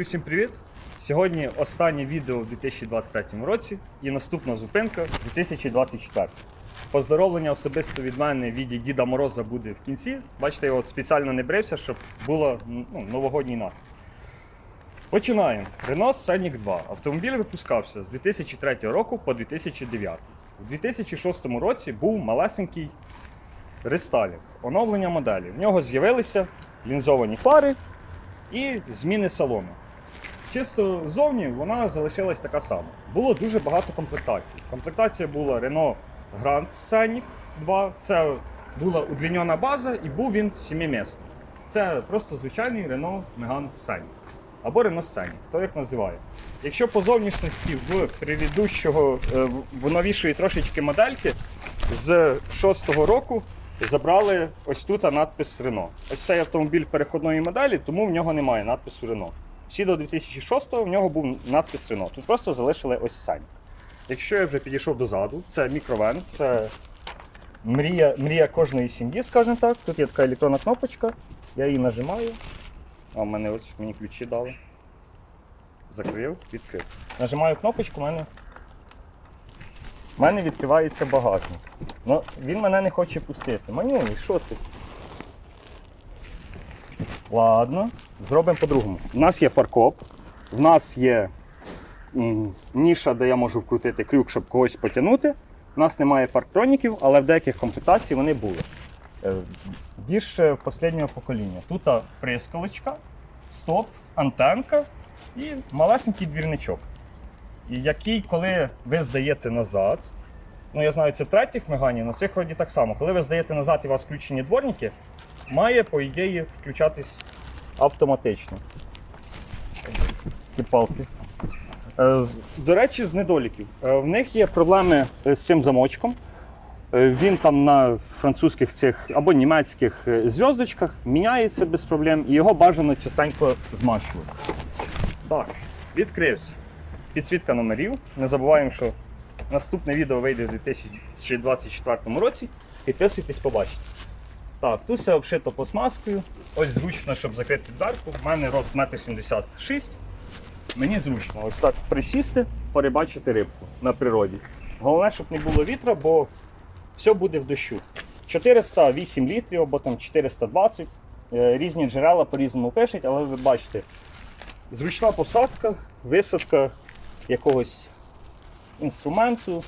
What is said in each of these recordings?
Всім привіт! Сьогодні останнє відео в 2023 році і наступна зупинка 2024. Поздоровлення особисто від мене в віді Діда Мороза буде в кінці. Бачите, я от спеціально не брився, щоб було ну, новогодній нас. Починаємо. Renault Scenic 2. Автомобіль випускався з 2003 року по 2009. У 2006 році був малесенький рестайлінг, оновлення моделі. В нього з'явилися лінзовані фари і зміни салону. Чисто ззовні вона залишилась така сама. Було дуже багато комплектацій. Комплектація була Renault Grand Scenic 2. Це була удлінена база і був він 7-місний. Це просто звичайний Renault Megane Scenic. Або Renault Scenic, хто як називає. Якщо по зовнішності в предыдущого, е, в новішої трошечки модельки з 6-го року забрали ось тут надпис Renault. Ось цей автомобіль переходної моделі, тому в нього немає надпису Renault. Всі до 2006-го в нього був надпис Renault. Тут просто залишили ось Scenic. Якщо я вже підійшов дозаду, це мікровен, це мрія, мрія кожної сім'ї, скажімо так. Тут є така електронна кнопочка, я її нажимаю. А в мене ось мені ключі дали. Закрив, відкрив. Нажимаю кнопочку, в мене. мене відкривається багажник. Ну, він мене не хоче пустити. Манюній, що ти? Ладно, зробимо по-другому. У нас є фаркоп, в нас є ніша, де я можу вкрутити крюк, щоб когось потягнути. У нас немає парктроніків, але в деяких комплектацій вони були. Е, Більше останнього покоління. Тут прискалочка, стоп, антенка і малесенький двірничок. Який, коли ви здаєте назад, ну я знаю, це в третіх мегані, але цих вроді так само. Коли ви здаєте назад і у вас включені дворники, має, по ідеї, включатись автоматично. Ті палки. Е, До речі, з недоліків. Е, В них є проблеми е, з цим замочком. Він там на французьких цих або німецьких зв'язочках міняється без проблем, і його бажано частенько змащувати. Так, відкрився. Підсвітка номерів. Не забуваємо, що наступне відео вийде у 2024 році. Підписуйтесь, побачите. Так, тут все обшито пластмаскою. Ось зручно, щоб закрити дверку. У мене рост 1,76 м. Мені зручно ось так присісти, перебачити рибку на природі. Головне, щоб не було вітра, бо все буде в дощу. 408 літрів або там 420. Е, Різні джерела по-різному пишуть, але ви бачите, зручна посадка, висадка якогось інструменту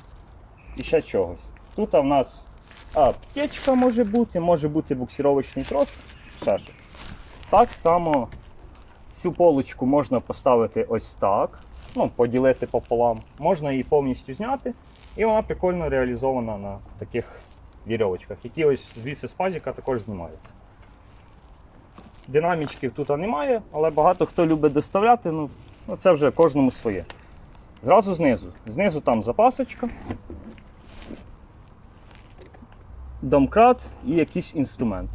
і ще чогось. Тут в нас аптечка може бути, може бути буксировочний трос, ще щось. Так само цю полочку можна поставити ось так, ну, поділити пополам. Можна її повністю зняти, і вона прикольно реалізована на таких вірьовочках, які ось звідси з пазіка також знімаються. Динамічків тут немає, але багато хто любить доставляти, ну, ну це вже кожному своє. Зразу знизу. Знизу там запасочка, домкрат і якийсь інструмент.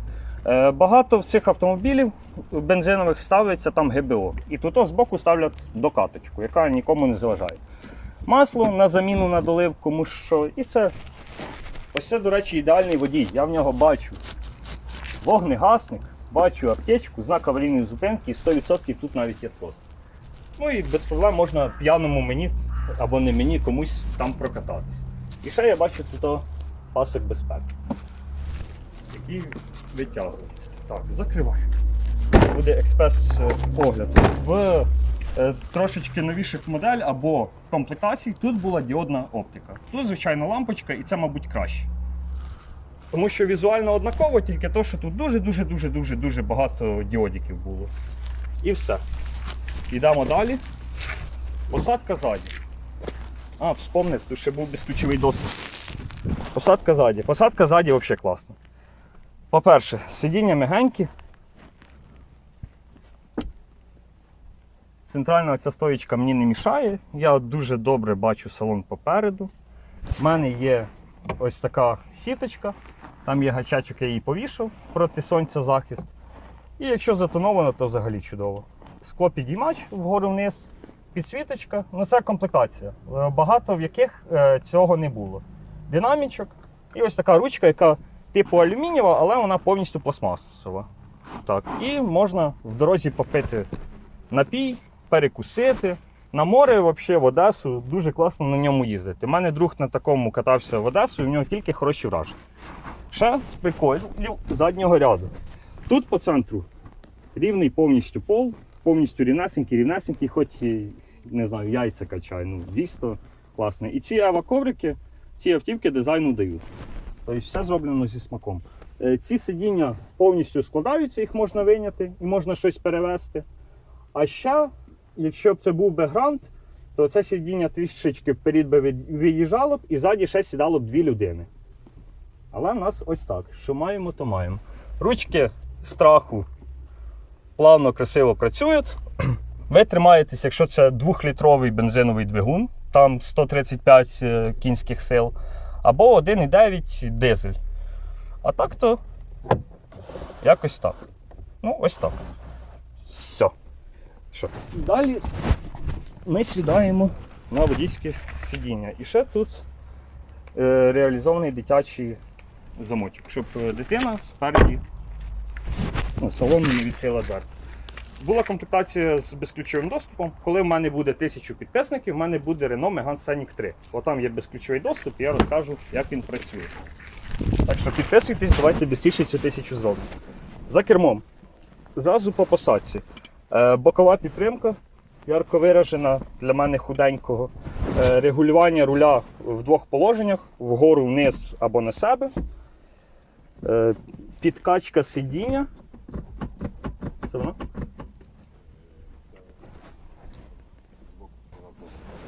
Е, Багато цих автомобілів бензинових ставиться там ГБО. І тут збоку ставлять докаточку, яка нікому не заважає. Масло на заміну на долив, кому що. І це ось це, до речі, ідеальний водій. Я в нього бачу вогнегасник, бачу аптечку, знак аварійної зупинки і 100% тут навіть є трос. Ну і без проблем можна п'яному мені або не мені комусь там прокататись. І ще я бачу тут пасок безпеки, який витягується. Так, закриваю. Буде експрес-огляд. В е, трошечки новіших модель або в комплектації тут була діодна оптика. Тут, звичайно, лампочка, і це, мабуть, краще. Тому що візуально однаково, тільки то, що тут дуже-дуже дуже дуже дуже багато діодиків було. І все. Йдемо далі. Посадка ззаді. А, вспомнив, тут ще був безключовий доступ. Посадка ззаді. Посадка ззаді взагалі класна. По-перше, сидіння мягенькі. Центральна ця стоїчка мені не мішає. Я дуже добре бачу салон попереду. У мене є ось така сіточка. Там є гачачок, я її повішав проти сонця захист. І якщо затоновано, то взагалі чудово. Скло підіймач вгору вниз, підсвіточка. Ну це комплектація. Е, Багато в яких е, цього не було. Динамічок і ось така ручка, яка типу алюмінієва, але вона повністю пластмасова. Так. І можна в дорозі попити напій перекусити. На море, взагалі, в Одесу дуже класно на ньому їздити. У мене друг на такому катався в Одесу, і в нього тільки хороші враження. Ще з приколів заднього ряду. Тут по центру рівний повністю пол, повністю рівнесенький, рівнесенький, хоч і, не знаю, яйця качає. Ну, дійсно класно. І ці аваковрики, ці автівки дизайну дають. Тобто все зроблено зі смаком. Е, Ці сидіння повністю складаються, їх можна вийняти і можна щось перевезти. А ще, якщо б це був бекграунд, то це сидіння трішечки вперед би виїжджало б і ззаді ще сідало б дві людини. Але в нас ось так. Що маємо, то маємо. Ручки страху плавно, красиво працюють. Ви тримаєтесь, якщо це 2-літровий бензиновий двигун, там 135 е, кінських сил, або 1,9 дизель. А так то якось так. Ну, ось так. Все. Що? Далі ми сідаємо на водійське сидіння. І ще тут е, реалізований дитячий замочок, щоб е, дитина спереді ну, салону не відкрила двері. Була комплектація з безключовим доступом. Коли в мене буде тисячу підписників, в мене буде Renault Megane Scenic 3. Бо там є безключовий доступ, і я розкажу, як він працює. Так що підписуйтесь, давайте швидше цю тисячу зробимо. За кермом. Зразу по посадці. Е, бокова підтримка, ярко виражена для мене худенького. Е, регулювання руля в двох положеннях: вгору, вниз або на себе. Е, підкачка сидіння. Це воно?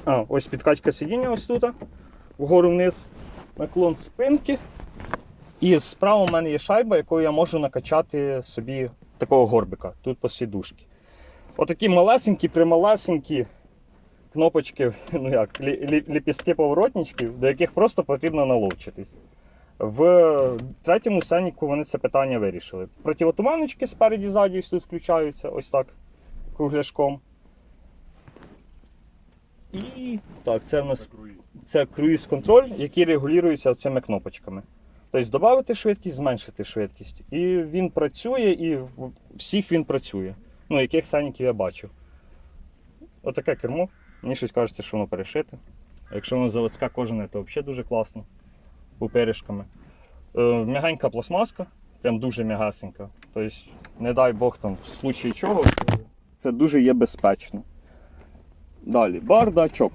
А, ось підкачка сидіння ось тут. Вгору вниз. Наклон спинки. І справа в мене є шайба, якою я можу накачати собі такого горбика тут по сідушки. Отакі малесенькі, прималесенькі кнопочки, ну як, лі- лі- ліпістки поворотничків, до яких просто потрібно наловчитись. В третьому сеніку вони це питання вирішили. Противотуманочки спереді ззаді тут включаються, ось так, кругляшком. І так, це в нас це круїз-контроль, який регулюється цими кнопочками. Тобто додати швидкість, зменшити швидкість. І він працює, і всіх він працює. Ну, яких саніків я бачив. Отаке кермо. Мені щось кажеться, що воно перешите. Якщо воно заводська кожане, то взагалі дуже класно. Пуперішками. Е, м'ягенька пластмаска, прям дуже м'ягасенька. Тобто, не дай Бог там в случаї чого, це дуже є безпечно. Далі, бардачок.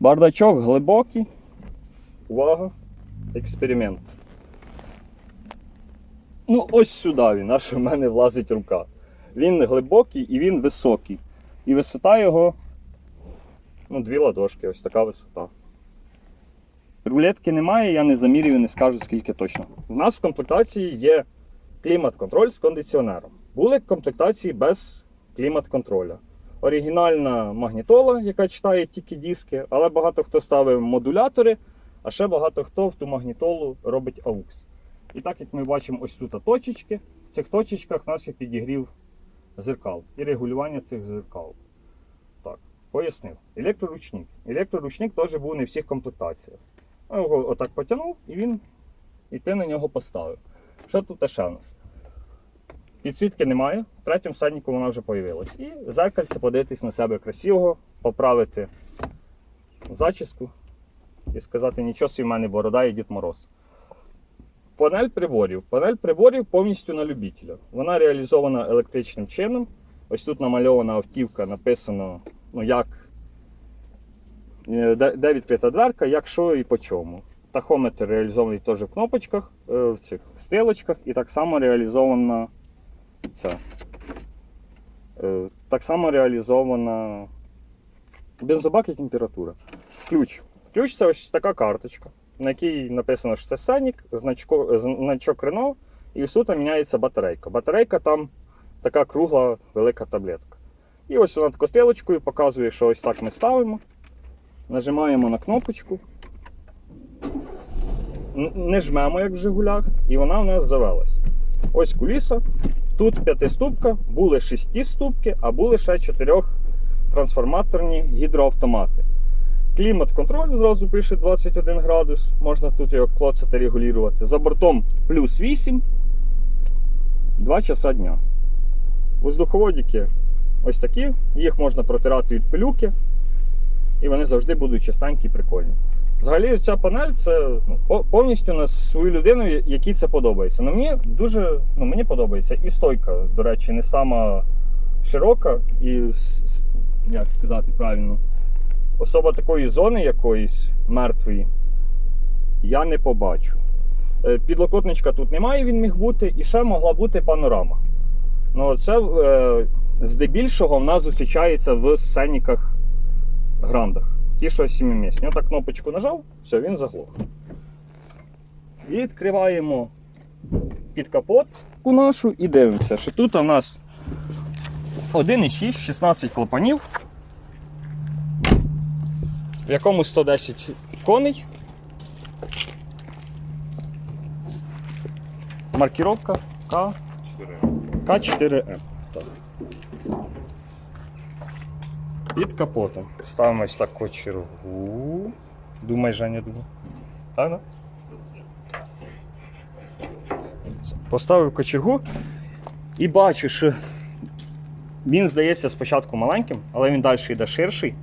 Бардачок глибокий. Увага! Експеримент. Ну, ось сюди він, аж в мене влазить рука. Він глибокий і він високий. І висота його ну, дві ладошки, ось така висота. Рулетки немає, я не замірюю, не скажу скільки точно. У нас в комплектації є клімат-контроль з кондиціонером. Були комплектації без клімат-контроля. Оригінальна магнітола, яка читає тільки диски, але багато хто ставив модулятори, а ще багато хто в ту магнітолу робить AUX. І так як ми бачимо ось тут точечки, в цих точечках у нас є підігрів зеркал і регулювання цих зеркал. Так, пояснив. Електроручник. Електроручник теж був не в всіх комплектаціях. Я його отак потягнув і він і ти на нього поставив. Що тут ще в нас? Підсвітки немає, в третьому саднику вона вже з'явилась. І зеркальце подивитись на себе красивого, поправити зачіску і сказати, нічого собі в мене борода і Дід Мороз. Панель приборів. Панель приборів повністю на любителя. Вона реалізована електричним чином. Ось тут намальована автівка, написано, ну як, е, де, відкрита дверка, як що і по чому. Тахометр реалізований теж в кнопочках, е, в цих в стрілочках, і так само реалізована ця. Е, Так само реалізована бензобак і температура. Ключ. Ключ це ось така карточка, на якій написано, що це Сенік, значок Рено, і тут міняється батарейка. Батарейка там така кругла велика таблетка. І ось вона такою показує, що ось так ми ставимо. Нажимаємо на кнопочку. Не жмемо, як в Жигулях, і вона в нас завелась. Ось куліса. Тут п'ятиступка, були шестиступки, а були ще чотирьох трансформаторні гідроавтомати. Клімат-контроль зразу пише 21 градус, можна тут його клоцати регулювати. За бортом плюс 8, 2 часа дня. Воздуховодики ось такі. Їх можна протирати від пилюки, і вони завжди будуть чистенькі і прикольні. Взагалі, ця панель це ну, повністю на свою людину, якій це подобається. Ну, мені дуже ну, мені подобається. І стойка, до речі, не сама широка і як сказати правильно, особа такої зони якоїсь мертвої я не побачу. Е, Підлокотничка тут немає, він міг бути, і ще могла бути панорама. Ну, це е, здебільшого в нас зустрічається в сценіках грандах. Ті, що сімимісні. Отак кнопочку нажав, все, він заглох. Відкриваємо під капот у нашу і дивимося, що тут у нас 1,6, 16 клапанів, в якому 110 коней. Маркіровка К4М. Так. Під капотом. Ставимо ось так кочергу. Думай, Женя, думай. Так, да? Поставив кочергу і бачу, що він здається спочатку маленьким, але він далі йде ширший.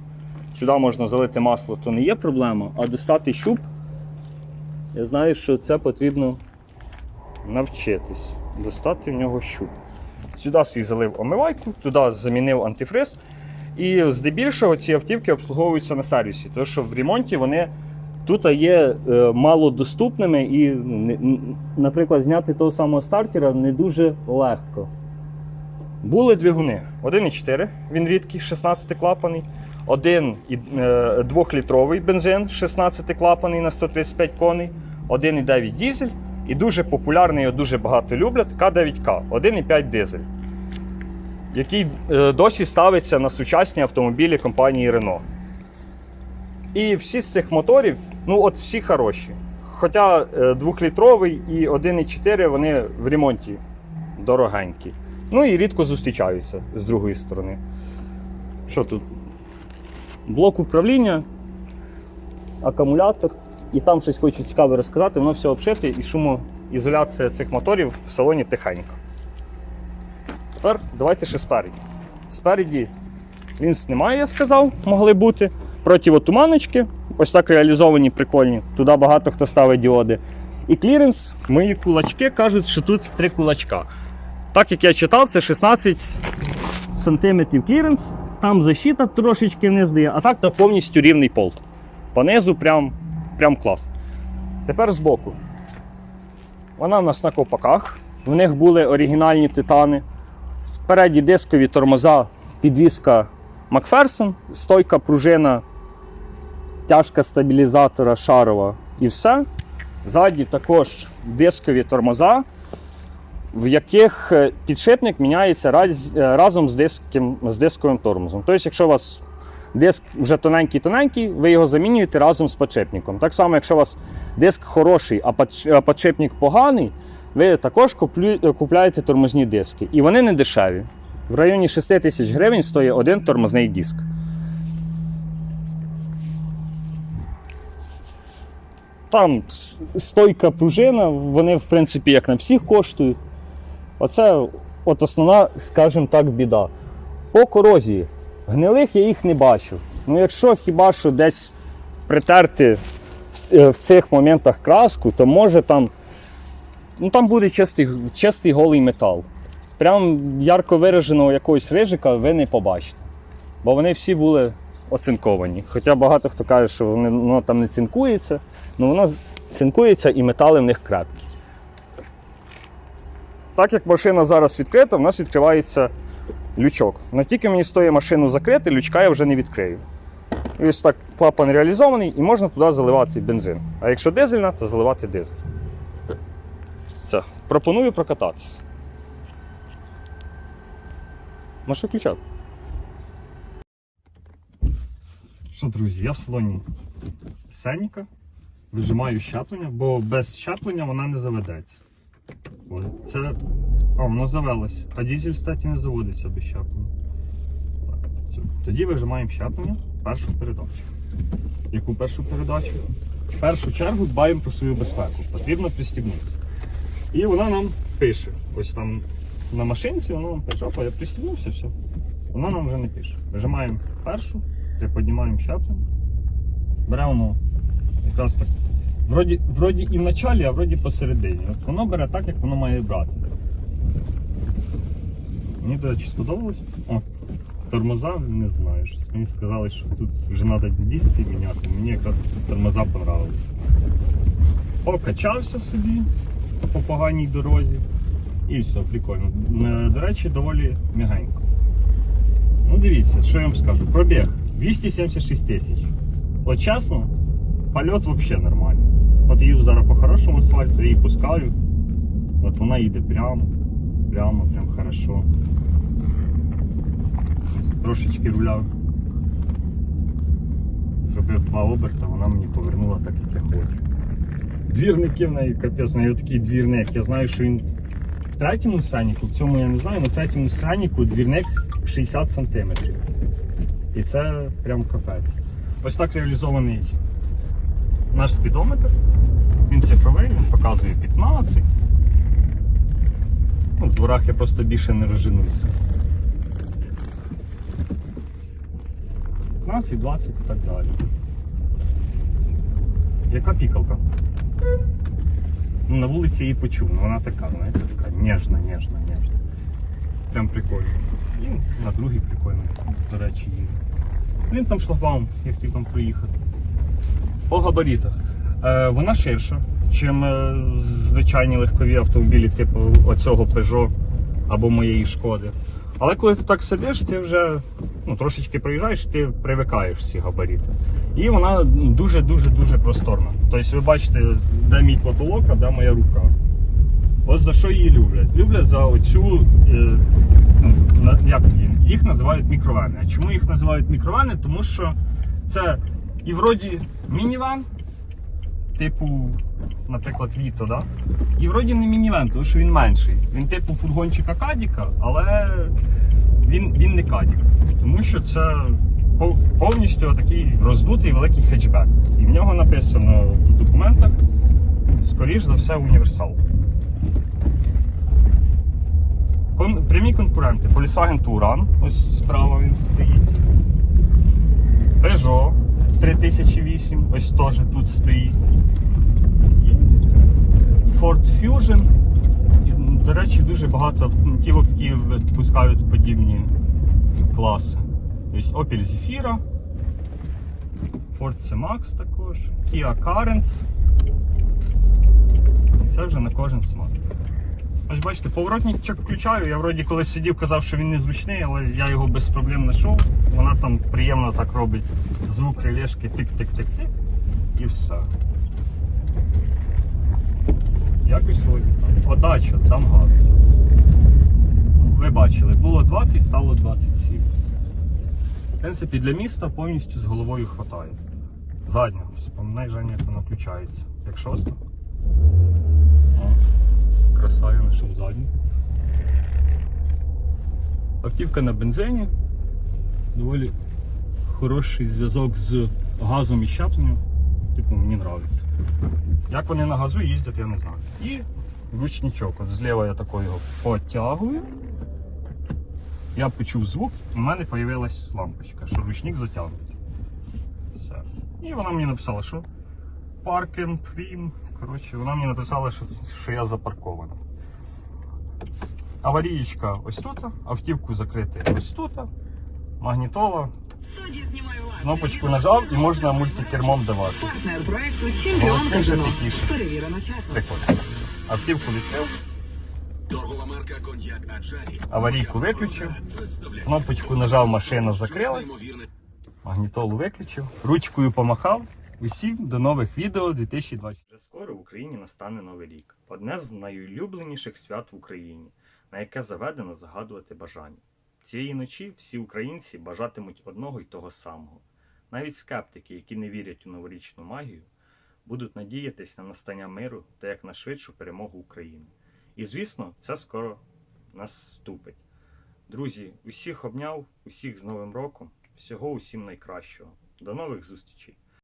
Сюди можна залити масло, то не є проблема, а достати щуп. Я знаю, що це потрібно навчитись. Достати в нього щуп. Сюди свій залив омивайку, туди замінив антифриз. І здебільшого ці автівки обслуговуються на сервісі, тому що в ремонті вони тут є е, малодоступними і, ну, наприклад, зняти того самого стартера не дуже легко. Були двигуни. 1,4, він рідкий, 16 клапаний, один і, е, 2-літровий бензин 16 клапаний на 135 коней, 1,9 дізель і дуже популярний, його дуже багато люблять К9К, 1,5 дизель який е, досі ставиться на сучасні автомобілі компанії Renault. І всі з цих моторів, ну от всі хороші. Хоча е, двохлітровий і 1,4 вони в ремонті дорогенькі. Ну і рідко зустрічаються з другої сторони. Що тут? Блок управління, акумулятор. І там щось хочу цікаве розказати, воно все обшите і шумоізоляція цих моторів в салоні тихенько. Тепер давайте ще спереді. Спереді лінз немає, я сказав, могли бути. Противотуманочки, ось так реалізовані, прикольні. Туди багато хто ставить діоди. І кліренс, мої кулачки кажуть, що тут три кулачка. Так як я читав, це 16 см кліренс, там защита трошечки вниз дає, а так то повністю рівний пол. Понизу прям, прям клас. Тепер збоку. Вона в нас на ковпаках. В них були оригінальні титани. Спереді дискові тормоза, підвіска Макферсон, стойка пружина, тяжка стабілізатора шарова і все. Ззаді також дискові тормоза, в яких е, підшипник міняється раз- е, разом з, диским, з дисковим тормозом. Тобто, якщо у вас диск вже тоненький-тоненький, ви його замінюєте разом з підшипником. Так само, якщо у вас диск хороший, а підшипник поганий, ви також купляєте тормозні диски. І вони не дешеві. В районі 6 тисяч гривень стоїть один тормозний диск. Там стойка пружина, вони, в принципі, як на всіх коштують. Оце от основна, скажімо так, біда. По корозії. Гнилих я їх не бачив. Ну, якщо хіба що десь притерти е, в цих моментах краску, то може там ну там буде чистий, чистий голий метал. Прям ярко вираженого якогось рижика ви не побачите. Бо вони всі були оцинковані. Хоча багато хто каже, що воно там не цинкується, але воно цинкується і метали в них крепкі. Так як машина зараз відкрита, в нас відкривається лючок. Но тільки мені стоїть машину закрити, лючка я вже не відкрию. І ось так клапан реалізований і можна туди заливати бензин. А якщо дизельна, то заливати дизель. Все, пропоную прокататися. Можеш виключати. Що, друзі, я в салоні Сеніка. Вижимаю щеплення, бо без щеплення вона не заведеться. Ой, це. А, воно завелось. А дізель, кстати, не заводиться без щеплення. Тоді вижимаємо щеплення першу передачу. Яку першу передачу? В першу чергу дбаємо про свою безпеку. Потрібно пристібнутися. І вона нам пише. Ось там на машинці воно нам пише, опа, я пристібнувся, все. Воно нам вже не пише. Вижимаємо першу, приподнімаємо щеплення, беремо якраз так. Вроді, вроді і в началі, а вроді посередині. От воно бере так, як воно має брати. Мені, до речі, сподобалось. О, тормоза не знаю. Щось мені сказали, що тут вже треба диски міняти. Мені якраз тормоза понравились. Покачався собі по поганій дорозі. І все, прикольно. Е, До речі, доволі м'ягенько. Ну, дивіться, що я вам скажу. Пробіг 276 тисяч. От чесно, польот взагалі нормальний. От їду зараз по хорошому асфальту, я її пускаю. От вона їде прямо, прямо, прям хорошо. Трошечки руля. Зробив два оберта, вона мені повернула так, як я хочу. Двірники в неї капець, в неї такий двірник. Я знаю, що він в третьому сценіку, в цьому я не знаю, але в третьому сценіку двірник 60 см. І це прям капець. Ось так реалізований наш спідометр. Він цифровий, він показує 15. Ну, в дворах я просто більше не розженуся. 15, 20 і так далі. Яка пікалка? Ну, на вулиці її почув, але вона така, знаєте, така ніжна, ніжна, ніжна. Прям прикольно. І на другий прикольно, до речі, їде. Він там шлагбаум, як ти там проїхати. По габаритах. Е, вона ширша, чим е, звичайні легкові автомобілі, типу оцього Peugeot або моєї шкоди. Але коли ти так сидиш, ти вже ну, трошечки проїжджаєш, ти привикаєш всі габарити. І вона дуже-дуже дуже просторна. Тобто ви бачите, де мій потолок, а де моя рука. От за що її люблять? Люблять за оцю, е, ну, як їх називають мікровени. А чому їх називають мікровени? Тому що це і вроді мінівен, типу, наприклад, Віто, да? і вроді не мінівен, тому що він менший. Він типу фургончика Кадіка, але він, він не Кадік. Тому що це повністю такий роздутий великий хетчбек. І в нього написано в документах, скоріш за все, універсал. Кон- прямі конкуренти. Volkswagen Touran, ось справа він стоїть. Peugeot 3008, ось теж тут стоїть. Ford Fusion. До речі, дуже багато автівок, які випускають подібні класи. Ось Opel Zafira, Ford C-Max також, Kia Carens. І Це вже на кожен смак. Ось бачите, поворотничок включаю. Я вроді коли сидів, казав, що він не звучний, але я його без проблем знайшов. Вона там приємно так робить звук релешки тик-тик-тик-тик і все. Якось так. Подача, там гарно. Ви бачили, було 20, стало 27. В принципі, для міста повністю з головою хватає. Задня, вспоминай, Женя, як вона включається. Як шоста. О, краса, я знайшов задню. Автівка на бензині. Доволі хороший зв'язок з газом і щепленням. Типу, мені подобається. Як вони на газу їздять, я не знаю. І ручничок. От зліва я такою його потягую. Я почув звук, і в мене з'явилась лампочка, що ручник затягнутий. Все. І вона мені написала, що паркінг, трім. Коротше, вона мені написала, що, що я запаркований. Аварієчка ось тут, автівку закрити ось тут. Магнітола. Тоді знімаю лазер. Кнопочку нажав і можна мультикермом давати. Партнер проекту Чемпіон Голосніше, Казино. тихіше. Перевірено часом. Прикольно. Автівку відкрив, Торгова марка коньяк Аджарі. аварійку виключив, кнопочку нажав, машина закрилась. Магнітолу виключив, ручкою помахав. Усім до нових відео 2020. Вже скоро в Україні настане новий рік. Одне з найулюбленіших свят в Україні, на яке заведено загадувати бажання. Цієї ночі всі українці бажатимуть одного й того самого. Навіть скептики, які не вірять у новорічну магію, будуть надіятись на настання миру та як на швидшу перемогу України. І звісно, це скоро наступить. Друзі, усіх обняв, усіх з Новим роком. Всього усім найкращого. До нових зустрічей!